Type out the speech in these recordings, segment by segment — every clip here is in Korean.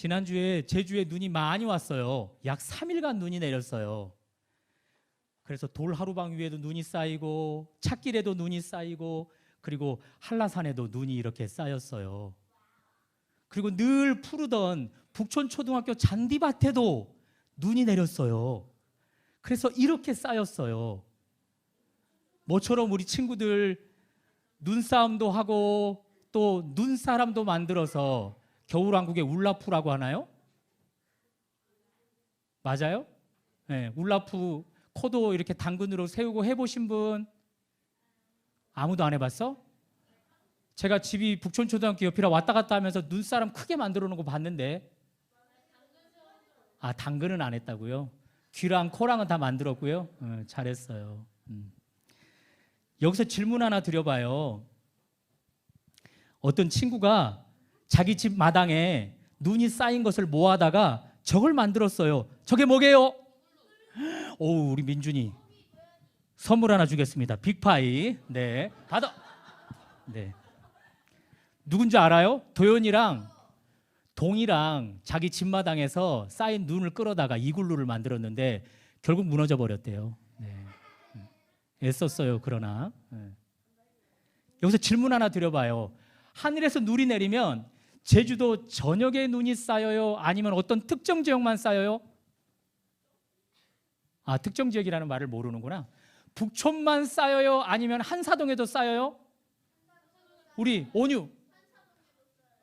지난주에 제주에 눈이 많이 왔어요. 약 3일간 눈이 내렸어요. 그래서 돌 하루방 위에도 눈이 쌓이고 찻길에도 눈이 쌓이고 그리고 한라산에도 눈이 이렇게 쌓였어요. 그리고 늘 푸르던 북촌초등학교 잔디밭에도 눈이 내렸어요. 그래서 이렇게 쌓였어요. 모처럼 우리 친구들 눈싸움도 하고 또 눈사람도 만들어서 겨울왕국의 울라프라고 하나요? 맞아요? 네, 울라프 코도 이렇게 당근으로 세우고 해보신 분 아무도 안 해봤어? 제가 집이 북촌초등학교 옆이라 왔다 갔다 하면서 눈사람 크게 만들어 놓은 거 봤는데 아 당근은 안 했다고요? 귀랑 코랑은 다 만들었고요. 어, 잘했어요. 음. 여기서 질문 하나 드려봐요. 어떤 친구가 자기 집 마당에 눈이 쌓인 것을 모아다가 저걸 만들었어요. 저게 뭐게요? 오, 우리 민준이 선물 하나 주겠습니다. 빅파이. 네, 받아. 네. 누군지 알아요? 도연이랑 동이랑 자기 집 마당에서 쌓인 눈을 끌어다가 이글루를 만들었는데 결국 무너져 버렸대요. 네. 음. 애썼어요. 그러나 네. 여기서 질문 하나 드려봐요. 하늘에서 눈이 내리면 제주도 전역에 눈이 쌓여요? 아니면 어떤 특정 지역만 쌓여요? 아 특정 지역이라는 말을 모르는구나. 북촌만 쌓여요? 아니면 한사동에도 쌓여요? 우리 온유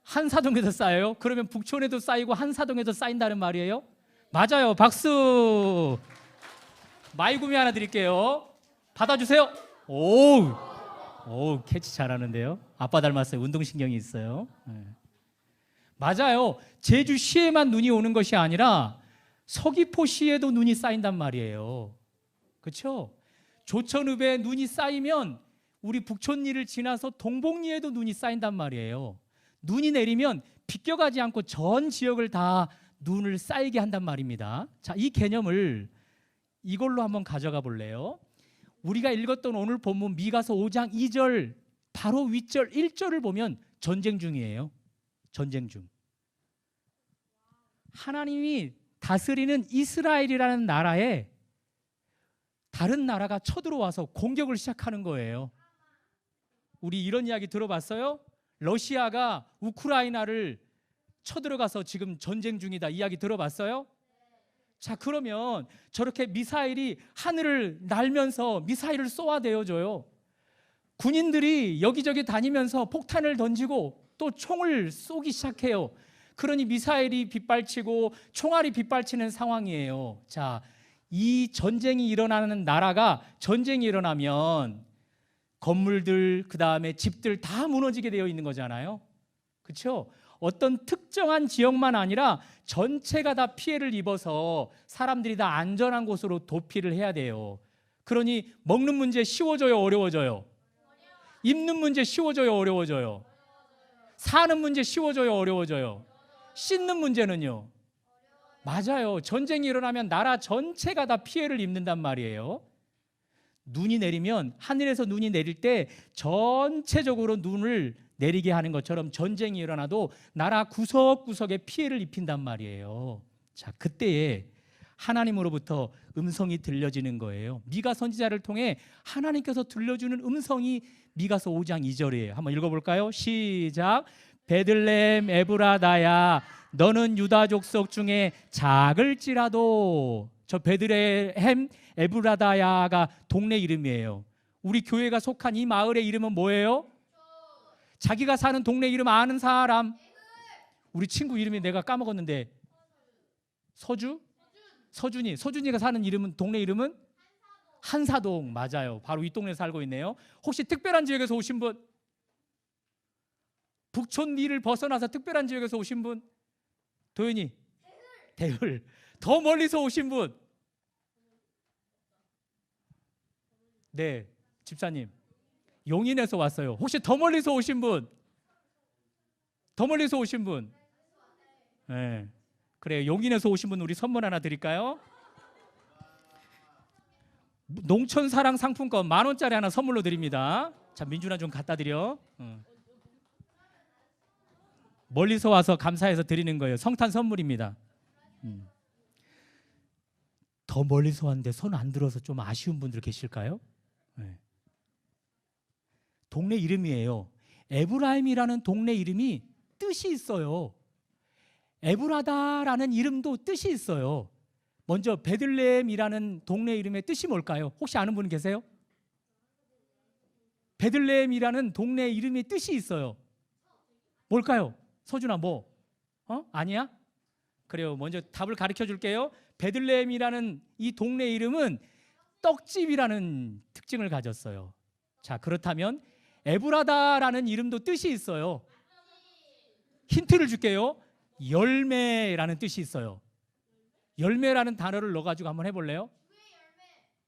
한사동에도 쌓여요? 그러면 북촌에도 쌓이고 한사동에도 쌓인다는 말이에요? 맞아요. 박수. 마이구미 하나 드릴게요. 받아주세요. 오, 오 캐치 잘하는데요. 아빠 닮았어요. 운동신경이 있어요. 네. 맞아요. 제주시에만 눈이 오는 것이 아니라 서귀포시에도 눈이 쌓인단 말이에요. 그렇죠? 조천읍에 눈이 쌓이면 우리 북촌리를 지나서 동복리에도 눈이 쌓인단 말이에요. 눈이 내리면 비껴가지 않고 전 지역을 다 눈을 쌓이게 한단 말입니다. 자, 이 개념을 이걸로 한번 가져가 볼래요? 우리가 읽었던 오늘 본문 미가서 5장 2절 바로 윗절 1절을 보면 전쟁 중이에요. 전쟁 중. 하나님이 다스리는 이스라엘이라는 나라에 다른 나라가 쳐들어와서 공격을 시작하는 거예요. 우리 이런 이야기 들어봤어요? 러시아가 우크라이나를 쳐들어가서 지금 전쟁 중이다 이야기 들어봤어요? 자 그러면 저렇게 미사일이 하늘을 날면서 미사일을 쏘아대어줘요. 군인들이 여기저기 다니면서 폭탄을 던지고 또 총을 쏘기 시작해요. 그러니 미사일이 빗발치고 총알이 빗발치는 상황이에요. 자, 이 전쟁이 일어나는 나라가 전쟁이 일어나면 건물들 그다음에 집들 다 무너지게 되어 있는 거잖아요. 그렇죠? 어떤 특정한 지역만 아니라 전체가 다 피해를 입어서 사람들이 다 안전한 곳으로 도피를 해야 돼요. 그러니 먹는 문제 쉬워져요, 어려워져요? 입는 문제 쉬워져요, 어려워져요? 사는 문제 쉬워져요, 어려워져요? 씻는 문제는요? 맞아요. 전쟁이 일어나면 나라 전체가 다 피해를 입는단 말이에요. 눈이 내리면 하늘에서 눈이 내릴 때 전체적으로 눈을 내리게 하는 것처럼 전쟁이 일어나도 나라 구석구석에 피해를 입힌단 말이에요. 자, 그때에 하나님으로부터 음성이 들려지는 거예요. 미가 선지자를 통해 하나님께서 들려주는 음성이 미가서 5장 2절이에요. 한번 읽어볼까요? 시작. 베들렘 에브라다야 너는 유다 족속 중에 작을지라도 저 베들레헴 에브라다야가 동네 이름이에요. 우리 교회가 속한 이 마을의 이름은 뭐예요? 자기가 사는 동네 이름 아는 사람. 우리 친구 이름이 내가 까먹었는데 서주? 서준이. 서준이가 사는 이름은 동네 이름은 한사동 맞아요. 바로 이 동네 에 살고 있네요. 혹시 특별한 지역에서 오신 분? 북촌리를 벗어나서 특별한 지역에서 오신 분? 도현이. 대을. 더 멀리서 오신 분? 네, 집사님. 용인에서 왔어요. 혹시 더 멀리서 오신 분? 더 멀리서 오신 분? 네. 그래요. 용인에서 오신 분 우리 선물 하나 드릴까요? 농촌 사랑 상품권 만 원짜리 하나 선물로 드립니다. 자, 민준아 좀 갖다 드려. 어. 멀리서 와서 감사해서 드리는 거예요. 성탄 선물입니다. 음. 더 멀리서 왔는데 손 안 들어서 좀 아쉬운 분들 계실까요? 네. 동네 이름이에요. 에브라임이라는 동네 이름이 뜻이 있어요. 에브라다라는 이름도 뜻이 있어요. 먼저 베들레헴이라는 동네 이름의 뜻이 뭘까요? 혹시 아는 분 계세요? 베들레헴이라는 동네 이름의 뜻이 있어요. 뭘까요? 서준아 뭐? 어? 아니야? 그래요. 먼저 답을 가르쳐 줄게요. 베들레헴이라는 이 동네 이름은 떡집이라는 특징을 가졌어요. 자, 그렇다면 에브라다라는 이름도 뜻이 있어요. 힌트를 줄게요. 열매라는 뜻이 있어요. 열매라는 단어를 넣어가지고 한번 해볼래요?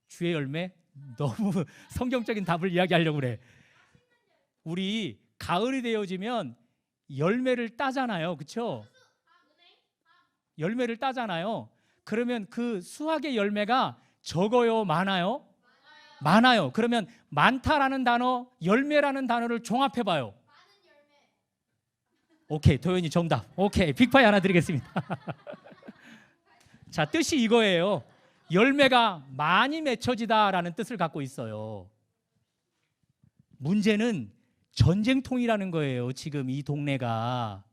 주의 열매? 너무 성경적인 답을 이야기하려고 그래. 우리 가을이 되어지면 열매를 따잖아요, 그렇죠? 열매를 따잖아요. 그러면 그 수확의 열매가 적어요, 많아요? 많아요. 그러면 많다라는 단어, 열매라는 단어를 종합해 봐요. 오케이, 도현이 정답. 오케이, 빅파이 하나 드리겠습니다. 자, 뜻이 이거예요. 열매가 많이 맺혀지다라는 뜻을 갖고 있어요. 문제는 전쟁통이라는 거예요. 지금 이 동네가.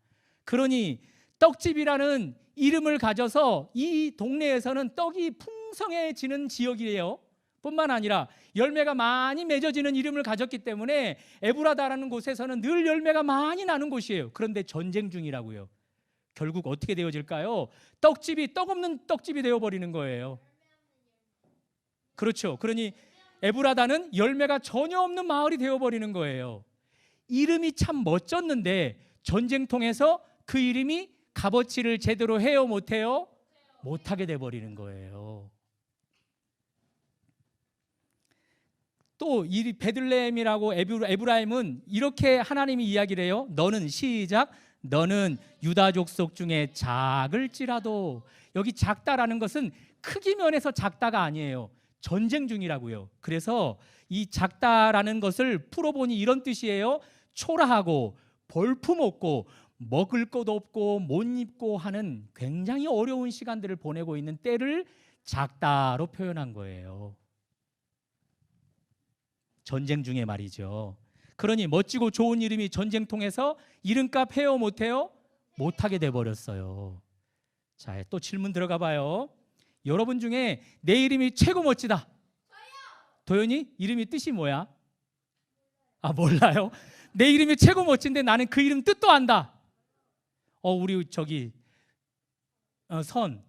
그러니 떡집이라는 이름을 가져서 이 동네에서는 떡이 풍성해지는 지역이에요. 뿐만 아니라 열매가 많이 맺어지는 이름을 가졌기 때문에 에브라다라는 곳에서는 늘 열매가 많이 나는 곳이에요. 그런데 전쟁 중이라고요. 결국 어떻게 되어질까요? 떡집이 떡 없는 떡집이 되어 버리는 거예요. 그렇죠. 그러니 에브라다는 열매가 전혀 없는 마을이 되어 버리는 거예요. 이름이 참 멋졌는데 전쟁통에서 그 이름이 값어치를 제대로 해요 못해요? 못하게 돼 버리는 거예요. 또 이 베들레헴이라고 에브- 에브라임은 이렇게 하나님이 이야기를 해요. 너는 시작 너는 유다 족 속 중에 작을지라도 여기 작다라는 것은 크기 면에서 작다가 아니에요. 전쟁 중이라고요. 그래서 이 작다라는 것을 풀어보니 이런 뜻이에요. 초라하고 볼품 없고 먹을 것 없고 못 입고 하는 굉장히 어려운 시간들을 보내고 있는 때를 작다로 표현한 거예요. 전쟁 중에 말이죠. 그러니 멋지고 좋은 이름이 전쟁통에서 이름값 해요 못해요? 못하게 돼 버렸어요. 자, 또 질문 들어가 봐요. 여러분 중에 내 이름이 최고 멋지다. 도현이 이름이 뜻이 뭐야? 아 몰라요? 내 이름이 최고 멋진데 나는 그 이름 뜻도 안다. 어 우리 저기 어, 선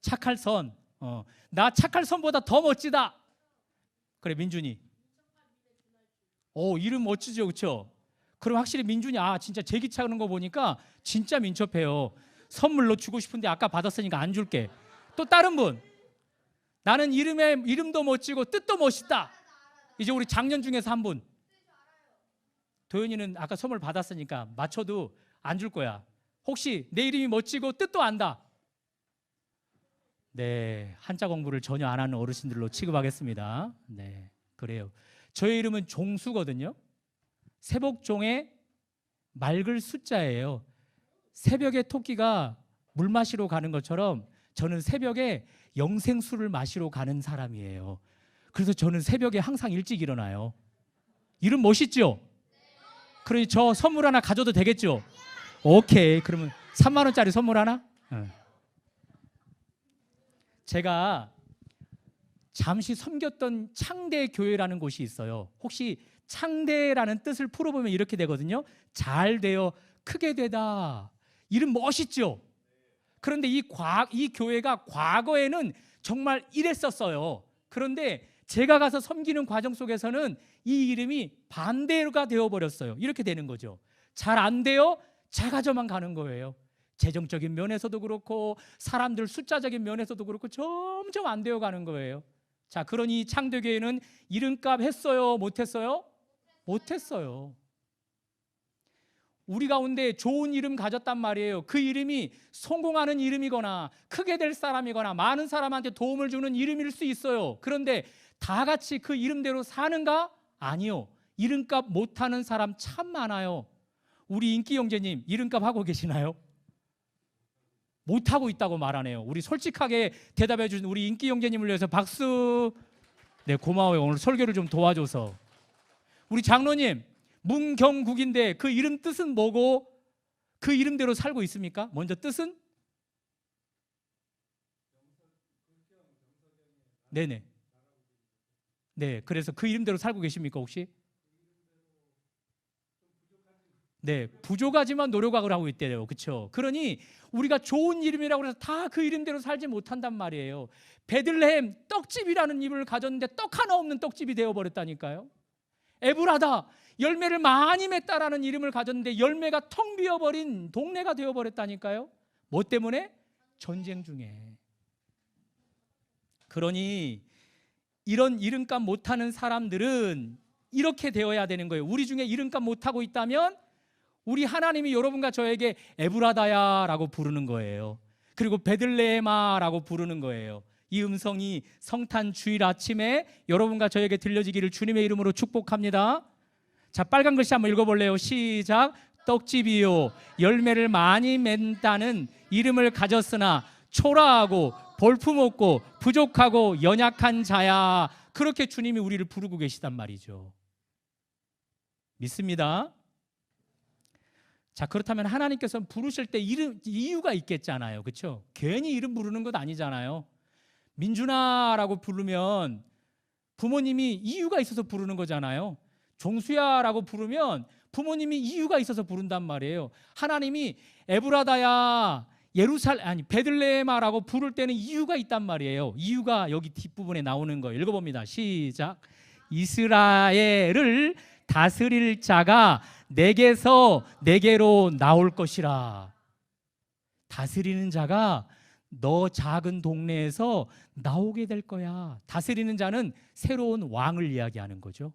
착할 선. 어, 나 착할 선보다 더 멋지다. 그래 민준이. 오 이름 멋지죠, 그렇죠? 그럼 확실히 민준이 아 진짜 제기 차는 거 보니까 진짜 민첩해요. 선물로 주고 싶은데 아까 받았으니까 안 줄게. 또 다른 분. 나는 이름에 이름도 멋지고 뜻도 멋있다. 이제 우리 작년 중에서 한 분. 도현이는 아까 선물 받았으니까 맞춰도 안 줄 거야. 혹시 내 이름이 멋지고 뜻도 안다. 네, 한자 공부를 전혀 안 하는 어르신들로 취급하겠습니다. 네, 그래요. 저의 이름은 종수거든요. 세복종의 맑을 숫자예요. 새벽에 토끼가 물 마시러 가는 것처럼 저는 새벽에 영생수를 마시러 가는 사람이에요. 그래서 저는 새벽에 항상 일찍 일어나요. 이름 멋있죠? 그러니 저 선물 하나 가져도 되겠죠? 오케이. 그러면 3만 원짜리 선물 하나? 응. 제가 잠시 섬겼던 창대 교회라는 곳이 있어요. 혹시 창대라는 뜻을 풀어보면 이렇게 되거든요. 잘 되어 크게 되다. 이름 멋있죠? 그런데 이, 과, 이 교회가 과거에는 정말 이랬었어요. 그런데 제가 가서 섬기는 과정 속에서는 이 이름이 반대가 되어 버렸어요. 이렇게 되는 거죠. 잘 안 돼요. 작아져만 가는 거예요. 재정적인 면에서도 그렇고 사람들 숫자적인 면에서도 그렇고 점점 안 되어 가는 거예요. 자, 그러니 창대교회는 이름값 했어요? 못 했어요? 못 했어요. 우리 가운데 좋은 이름 가졌단 말이에요. 그 이름이 성공하는 이름이거나 크게 될 사람이거나 많은 사람한테 도움을 주는 이름일 수 있어요. 그런데 다 같이 그 이름대로 사는가? 아니요. 이름값 못하는 사람 참 많아요. 우리 인기 형제님 이름값 하고 계시나요? 못 하고 있다고 말하네요. 우리 솔직하게 대답해 주신 우리 인기 형제님을 위해서 박수. 네, 고마워요. 오늘 설교를 좀 도와줘서. 우리 장로님 문경국인데 그 이름 뜻은 뭐고 그 이름대로 살고 있습니까? 먼저 뜻은 네네. 네, 그래서 그 이름대로 살고 계십니까 혹시? 네, 부족하지만 노력을 하고 있대요. 그렇죠? 그러니 우리가 좋은 이름이라고 해서 다 그 이름대로 살지 못한단 말이에요. 베들레헴 떡집이라는 이름을 가졌는데 떡 하나 없는 떡집이 되어 버렸다니까요. 에브라다 열매를 많이 맺다라는 이름을 가졌는데 열매가 텅 비어 버린 동네가 되어 버렸다니까요. 뭐 때문에? 전쟁 중에. 그러니 이런 이름값 못하는 사람들은 이렇게 되어야 되는 거예요. 우리 중에 이름값 못하고 있다면 우리 하나님이 여러분과 저에게 에브라다야라고 부르는 거예요. 그리고 베들레헴아라고 부르는 거예요. 이 음성이 성탄 주일 아침에 여러분과 저에게 들려지기를 주님의 이름으로 축복합니다. 자, 빨간 글씨 한번 읽어볼래요? 시작. 떡집이요. 열매를 많이 맺다는 이름을 가졌으나 초라하고 볼품없고 부족하고 연약한 자야. 그렇게 주님이 우리를 부르고 계시단 말이죠. 믿습니다. 자 그렇다면 하나님께서 부르실 때 이름 이유가 있겠잖아요, 그렇죠? 괜히 이름 부르는 것 아니잖아요. 민준아라고 부르면 부모님이 이유가 있어서 부르는 거잖아요. 종수야라고 부르면 부모님이 이유가 있어서 부른단 말이에요. 하나님이 에브라다야 예루살 아니 베들레헴아라고 부를 때는 이유가 있단 말이에요. 이유가 여기 뒷부분에 나오는 거예요. 읽어 봅니다. 시작. 이스라엘을 다스릴 자가 내게서 내게로 나올 것이라. 다스리는 자가 너 작은 동네에서 나오게 될 거야. 다스리는 자는 새로운 왕을 이야기하는 거죠.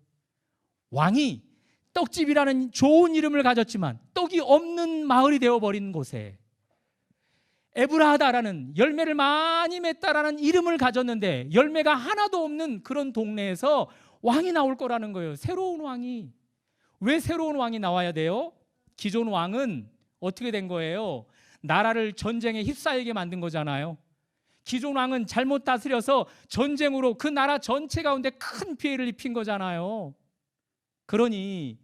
왕이 떡집이라는 좋은 이름을 가졌지만 떡이 없는 마을이 되어버린 곳에 에브라하다라는 열매를 많이 맺다라는 이름을 가졌는데 열매가 하나도 없는 그런 동네에서 왕이 나올 거라는 거예요. 새로운 왕이. 왜 새로운 왕이 나와야 돼요? 기존 왕은 어떻게 된 거예요? 나라를 전쟁에 휩싸이게 만든 거잖아요. 기존 왕은 잘못 다스려서 전쟁으로 그 나라 전체 가운데 큰 피해를 입힌 거잖아요. 그러니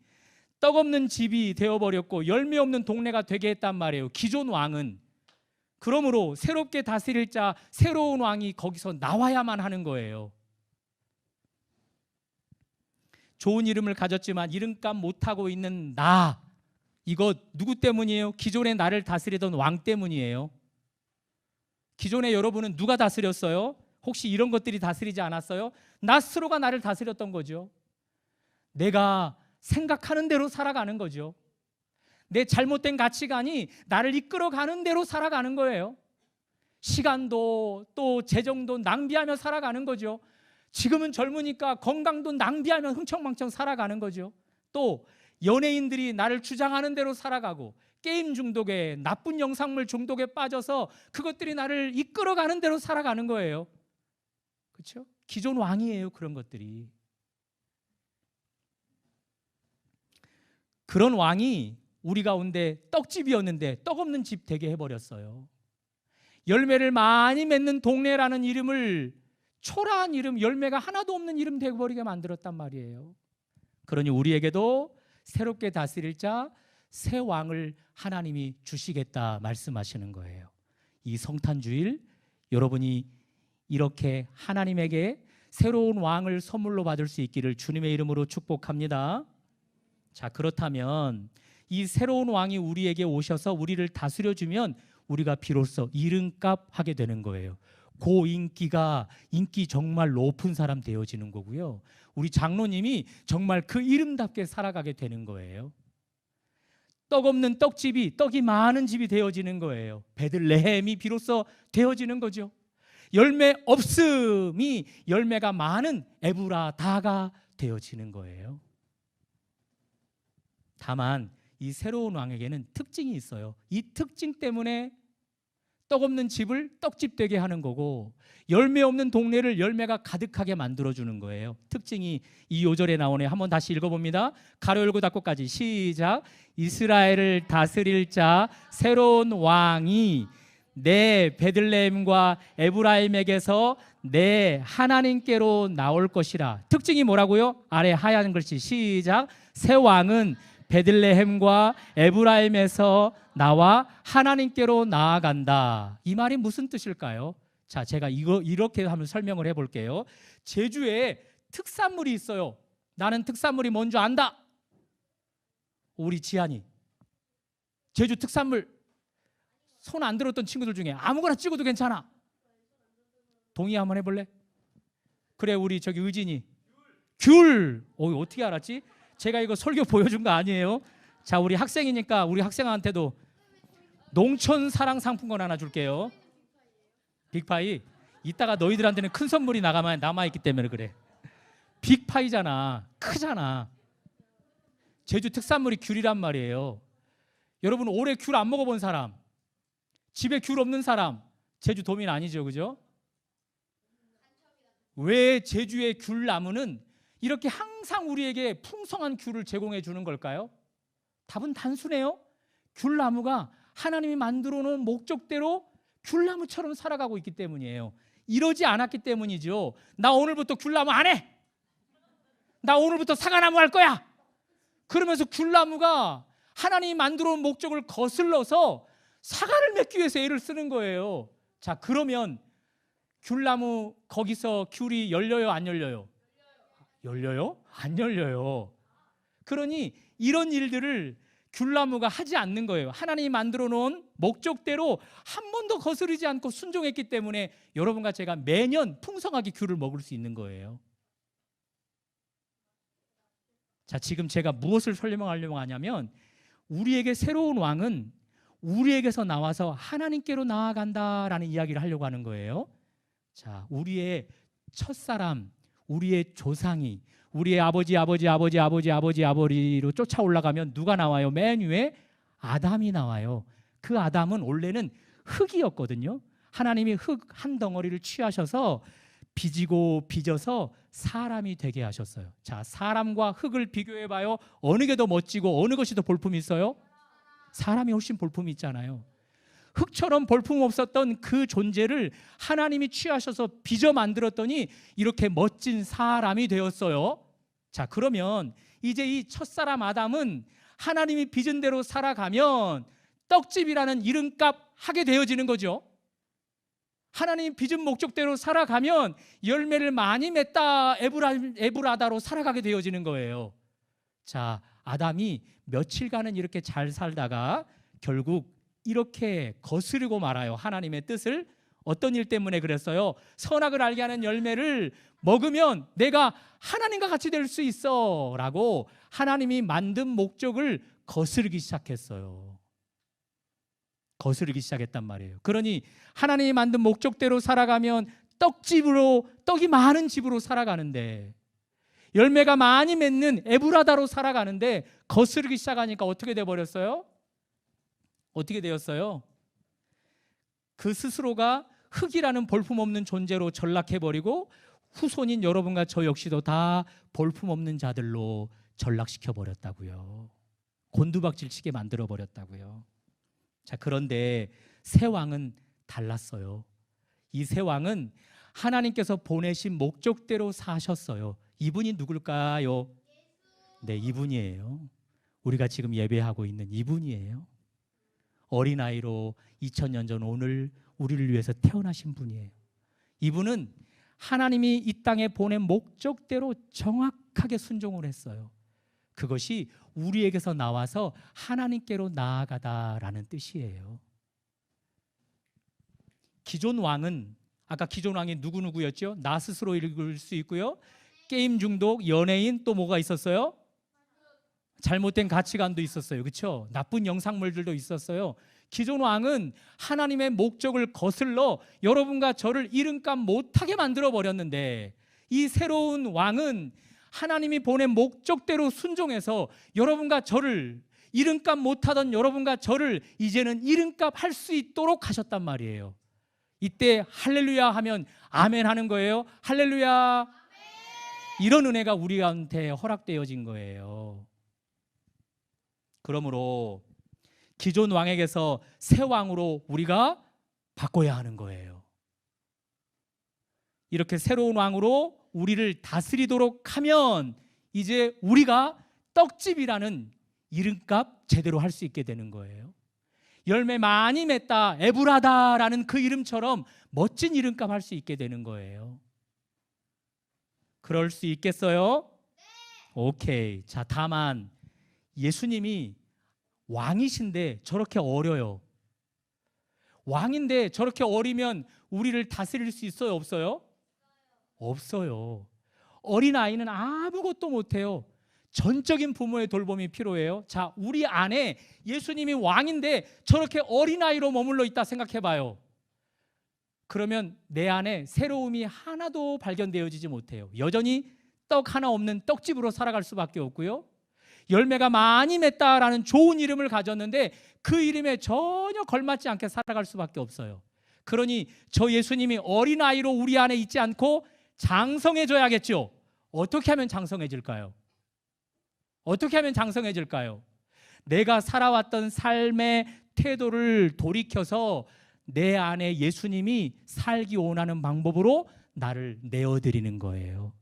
떡 없는 집이 되어버렸고 열매 없는 동네가 되게 했단 말이에요. 기존 왕은. 그러므로 새롭게 다스릴 자, 새로운 왕이 거기서 나와야만 하는 거예요. 좋은 이름을 가졌지만 이름값 못하고 있는 나 이거 누구 때문이에요? 기존에 나를 다스리던 왕 때문이에요. 기존에 여러분은 누가 다스렸어요? 혹시 이런 것들이 다스리지 않았어요? 나 스스로가 나를 다스렸던 거죠. 내가 생각하는 대로 살아가는 거죠. 내 잘못된 가치관이 나를 이끌어가는 대로 살아가는 거예요. 시간도 또 재정도 낭비하며 살아가는 거죠. 지금은 젊으니까 건강도 낭비하며 흥청망청 살아가는 거죠. 또 연예인들이 나를 주장하는 대로 살아가고 게임 중독에 나쁜 영상물 중독에 빠져서 그것들이 나를 이끌어가는 대로 살아가는 거예요. 그렇죠? 기존 왕이에요 그런 것들이. 그런 왕이 우리 가운데 떡집이었는데 떡 없는 집 되게 해버렸어요. 열매를 많이 맺는 동네라는 이름을 초라한 이름, 열매가 하나도 없는 이름 되어버리게 만들었단 말이에요. 그러니 우리에게도 새롭게 다스릴 자, 새 왕을 하나님이 주시겠다 말씀하시는 거예요. 이 성탄 주일 여러분이 이렇게 하나님에게 새로운 왕을 선물로 받을 수 있기를 주님의 이름으로 축복합니다. 자, 그렇다면 이 새로운 왕이 우리에게 오셔서 우리를 다스려 주면 우리가 비로소 이름값 하게 되는 거예요. 고인기가 인기 정말 높은 사람 되어지는 거고요. 우리 장로님이 정말 그 이름답게 살아가게 되는 거예요. 떡 없는 떡집이 떡이 많은 집이 되어지는 거예요. 베들레헴이 비로소 되어지는 거죠. 열매 없음이 열매가 많은 에브라다가 되어지는 거예요. 다만 이 새로운 왕에게는 특징이 있어요. 이 특징 때문에 떡 없는 집을 떡집 되게 하는 거고 열매 없는 동네를 열매가 가득하게 만들어 주는 거예요. 특징이 이 요절에 나오네요. 한번 다시 읽어 봅니다. 가로 열고 닫고까지 시작. 이스라엘을 다스릴 자 새로운 왕이 내 베들레헴과 에브라임에게서 내 하나님께로 나올 것이라. 특징이 뭐라고요? 아래 하얀 글씨 시작. 새 왕은 베들레헴과 에브라임에서 나와 하나님께로 나아간다. 이 말이 무슨 뜻일까요? 자, 제가 이거 이렇게 한번 설명을 해 볼게요. 제주에 특산물이 있어요. 나는 특산물이 뭔지 안다. 우리 지한이 제주 특산물 손 안 들었던 친구들 중에 아무거나 찍어도 괜찮아. 동의 한번 해볼래? 그래 우리 저기 의진이 귤. 어 어떻게 알았지? 제가 이거 설교 보여준 거 아니에요? 자 우리 학생이니까 우리 학생한테도 농촌 사랑 상품권 하나 줄게요. 빅파이. 이따가 너희들한테는 큰 선물이 나가만 남아 있기 때문에 그래. 빅파이잖아. 크잖아. 제주 특산물이 귤이란 말이에요. 여러분 올해 귤 안 먹어본 사람, 집에 귤 없는 사람, 제주 도민 아니죠, 그죠? 왜 제주의 귤 나무는 이렇게 항상 우리에게 풍성한 귤을 제공해 주는 걸까요? 답은 단순해요. 귤 나무가 하나님이 만들어 놓은 목적대로 귤나무처럼 살아가고 있기 때문이에요. 이러지 않았기 때문이죠. 나 오늘부터 귤나무 안 해. 나 오늘부터 사과나무 할 거야. 그러면서 귤나무가 하나님이 만들어 온 목적을 거슬러서 사과를 맺기 위해서 애를 쓰는 거예요. 자, 그러면 귤나무 거기서 귤이 열려요, 안 열려요? 열려요? 안 열려요. 그러니 이런 일들을 귤나무가 하지 않는 거예요. 하나님이 만들어 놓은 목적대로 한 번도 거스르지 않고 순종했기 때문에 여러분과 제가 매년 풍성하게 귤을 먹을 수 있는 거예요. 자, 지금 제가 무엇을 설명하려고 하냐면 우리에게 새로운 왕은 우리에게서 나와서 하나님께로 나아간다라는 이야기를 하려고 하는 거예요. 자, 우리의 첫사람, 우리의 조상이 우리의 아버지 아버지 아버지 아버지 아버지 아버지로 쫓아 올라가면 누가 나와요? 맨 위에 아담이 나와요. 그 아담은 원래는 흙이었거든요. 하나님이 흙 한 덩어리를 취하셔서 빚이고 빚어서 사람이 되게 하셨어요. 자, 사람과 흙을 비교해 봐요. 어느 게 더 멋지고 어느 것이 더 볼품이 있어요? 사람이 훨씬 볼품이 있잖아요. 흙처럼 볼품 없었던 그 존재를 하나님이 취하셔서 빚어 만들었더니 이렇게 멋진 사람이 되었어요. 자, 그러면 이제 이 첫사람 아담은 하나님이 빚은 대로 살아가면 떡집이라는 이름값 하게 되어지는 거죠. 하나님 빚은 목적대로 살아가면 열매를 많이 맺다 에브라, 에브라다로 살아가게 되어지는 거예요. 자, 아담이 며칠간은 이렇게 잘 살다가 결국 이렇게 거스르고 말아요. 하나님의 뜻을 어떤 일 때문에 그랬어요? 선악을 알게 하는 열매를 먹으면 내가 하나님과 같이 될 수 있어 라고 하나님이 만든 목적을 거스르기 시작했어요. 거스르기 시작했단 말이에요. 그러니 하나님이 만든 목적대로 살아가면 떡집으로 떡이 많은 집으로 살아가는데 열매가 많이 맺는 에브라다로 살아가는데 거스르기 시작하니까 어떻게 돼 버렸어요? 어떻게 되었어요? 그 스스로가 흙이라는 볼품없는 존재로 전락해 버리고 후손인 여러분과 저 역시도 다 볼품없는 자들로 전락시켜 버렸다고요. 곤두박질 치게 만들어 버렸다고요. 자, 그런데 새 왕은 달랐어요. 이 새 왕은 하나님께서 보내신 목적대로 사셨어요. 이분이 누굴까요? 네, 이분이에요. 우리가 지금 예배하고 있는 이분이에요. 어린아이로 2000년 전 오늘 우리를 위해서 태어나신 분이에요. 이분은 하나님이 이 땅에 보낸 목적대로 정확하게 순종을 했어요. 그것이 우리에게서 나와서 하나님께로 나아가다라는 뜻이에요. 기존 왕은 아까 기존 왕이 누구 누구였죠? 나 스스로 읽을 수 있고요. 게임 중독, 연예인 또 뭐가 있었어요? 잘못된 가치관도 있었어요. 그렇죠? 나쁜 영상물들도 있었어요. 기존 왕은 하나님의 목적을 거슬러 여러분과 저를 이름값 못하게 만들어 버렸는데 이 새로운 왕은 하나님이 보낸 목적대로 순종해서 여러분과 저를 이름값 못하던 여러분과 저를 이제는 이름값 할 수 있도록 하셨단 말이에요. 이때 할렐루야 하면 아멘 하는 거예요. 할렐루야. 이런 은혜가 우리한테 허락되어진 거예요. 그러므로 기존 왕에게서 새 왕으로 우리가 바꿔야 하는 거예요. 이렇게 새로운 왕으로 우리를 다스리도록 하면 이제 우리가 떡집이라는 이름값 제대로 할 수 있게 되는 거예요. 열매 많이 맺다, 에브라다라는 그 이름처럼 멋진 이름값 할 수 있게 되는 거예요. 그럴 수 있겠어요? 오케이. 자, 다만 예수님이 왕이신데 저렇게 어려요. 왕인데 저렇게 어리면 우리를 다스릴 수 있어요, 없어요? 없어요. 어린 아이는 아무것도 못해요. 전적인 부모의 돌봄이 필요해요. 자, 우리 안에 예수님이 왕인데 저렇게 어린 아이로 머물러 있다 생각해 봐요. 그러면 내 안에 새로움이 하나도 발견되어지지 못해요. 여전히 떡 하나 없는 떡집으로 살아갈 수밖에 없고요. 열매가 많이 맺다라는 좋은 이름을 가졌는데 그 이름에 전혀 걸맞지 않게 살아갈 수밖에 없어요. 그러니 저 예수님이 어린 아이로 우리 안에 있지 않고 장성해져야겠죠. 어떻게 하면 장성해질까요? 어떻게 하면 장성해질까요? 내가 살아왔던 삶의 태도를 돌이켜서 내 안에 예수님이 살기 원하는 방법으로 나를 내어드리는 거예요.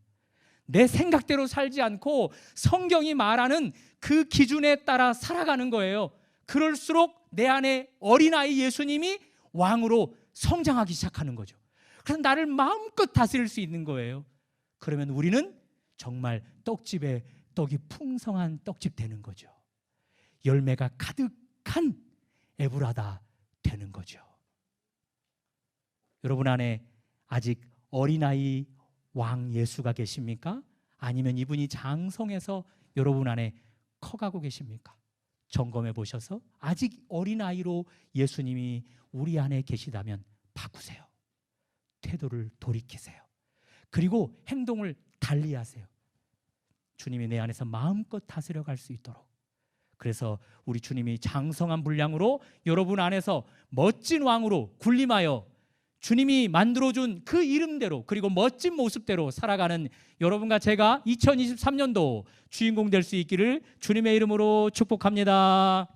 내 생각대로 살지 않고 성경이 말하는 그 기준에 따라 살아가는 거예요. 그럴수록 내 안에 어린아이 예수님이 왕으로 성장하기 시작하는 거죠. 그래서 나를 마음껏 다스릴 수 있는 거예요. 그러면 우리는 정말 떡집에 떡이 풍성한 떡집 되는 거죠. 열매가 가득한 에브라다 되는 거죠. 여러분 안에 아직 어린아이 왕 예수가 계십니까? 아니면 이분이 장성해서 여러분 안에 커가고 계십니까? 점검해 보셔서 아직 어린 아이로 예수님이 우리 안에 계시다면 바꾸세요. 태도를 돌이키세요. 그리고 행동을 달리 하세요. 주님이 내 안에서 마음껏 다스려 갈 수 있도록. 그래서 우리 주님이 장성한 분량으로 여러분 안에서 멋진 왕으로 군림하여 주님이 만들어준 그 이름대로 그리고 멋진 모습대로 살아가는 여러분과 제가 2023년도 주인공 될 수 있기를 주님의 이름으로 축복합니다.